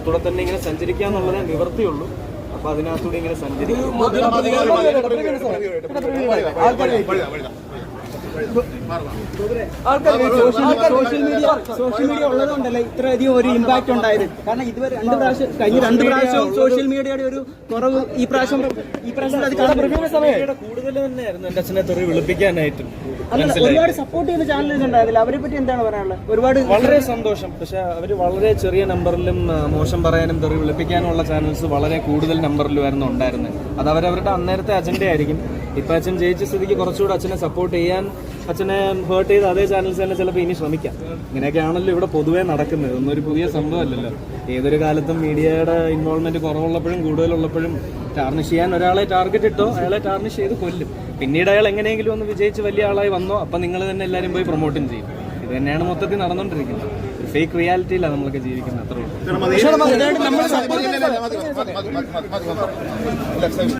അതിനകത്തൂടെ തന്നെ ഇങ്ങനെ സഞ്ചരിക്കാന്നുള്ളതേ നിവർത്തിയുള്ളൂ അപ്പൊ അതിനകത്തൂടെ ഇങ്ങനെ സഞ്ചരിക്കും സോഷ്യൽ മീഡിയ സോഷ്യൽ മീഡിയ ഉള്ളതുകൊണ്ടല്ലേ ഇത്രയധികം ഒരു ഇമ്പാക്ട് ഉണ്ടായത്? കാരണം ഇതുവരെ രണ്ട് പ്രാവശ്യം കഴിഞ്ഞ രണ്ട് പ്രാവശ്യവും സോഷ്യൽ മീഡിയയുടെ ഒരു കുറവ് ഈ പ്രാവശ്യം ഈ പ്രാവശ്യം അത് കൂടുതൽ തന്നെയായിരുന്നു എന്റെ അച്ഛനെ തെറി വിളിപ്പിക്കാനായിട്ട്. ഒരുപാട് സപ്പോർട്ട് ചെയ്യുന്ന ചാനലുകൾ ഉണ്ടായിരുന്നില്ല. അവരെ പറ്റി എന്താണ് പറയാനുള്ളത്? ഒരുപാട് വളരെ സന്തോഷം. പക്ഷെ അവർ വളരെ ചെറിയ നമ്പറിലും മോശം പറയാനും തെറി വിളിപ്പിക്കാനുള്ള ചാനൽസ് വളരെ കൂടുതൽ നമ്പറിലുമായിരുന്നു ഉണ്ടായിരുന്നത്. അത് അവരവരുടെ അന്നേരത്തെ അജണ്ട ആയിരിക്കും. ഇപ്പൊ അച്ഛൻ ജയിച്ച സ്ഥിതിക്ക് കുറച്ചുകൂടെ അച്ഛനെ സപ്പോർട്ട് ചെയ്യാൻ അച്ഛനെ ഹേർട്ട് ചെയ്ത് അതേ ചാനൽസ് തന്നെ ചിലപ്പോൾ ഇനി ശ്രമിക്കാം. ഇങ്ങനെയൊക്കെയാണല്ലോ ഇവിടെ പൊതുവേ നടക്കുന്നത്. ഒന്നൊരു പുതിയ സംഭവമല്ലല്ലോ. ഏതൊരു കാലത്തും മീഡിയയുടെ ഇൻവോൾവ്മെന്റ് കുറവുള്ളപ്പോഴും കൂടുതലുള്ളപ്പോഴും ടാർണിഷ് ചെയ്യാൻ ഒരാളെ ടാർഗറ്റ് ഇട്ടോ അയാളെ ടാർണിഷ് ചെയ്ത് കൊല്ലും. പിന്നീട് അയാൾ എങ്ങനെയെങ്കിലും ഒന്ന് വിജയിച്ച് വലിയ ആളായി വന്നോ അപ്പം നിങ്ങൾ തന്നെ എല്ലാവരും പോയി പ്രൊമോട്ടും ചെയ്യും. ഇത് തന്നെയാണ് മൊത്തത്തിൽ നടന്നുകൊണ്ടിരിക്കുന്നത് ഫേക്ക് റിയാലിറ്റിയിലാണ് നമ്മളൊക്കെ ജീവിക്കുന്നത്. അത്രേ ഉള്ളൂ.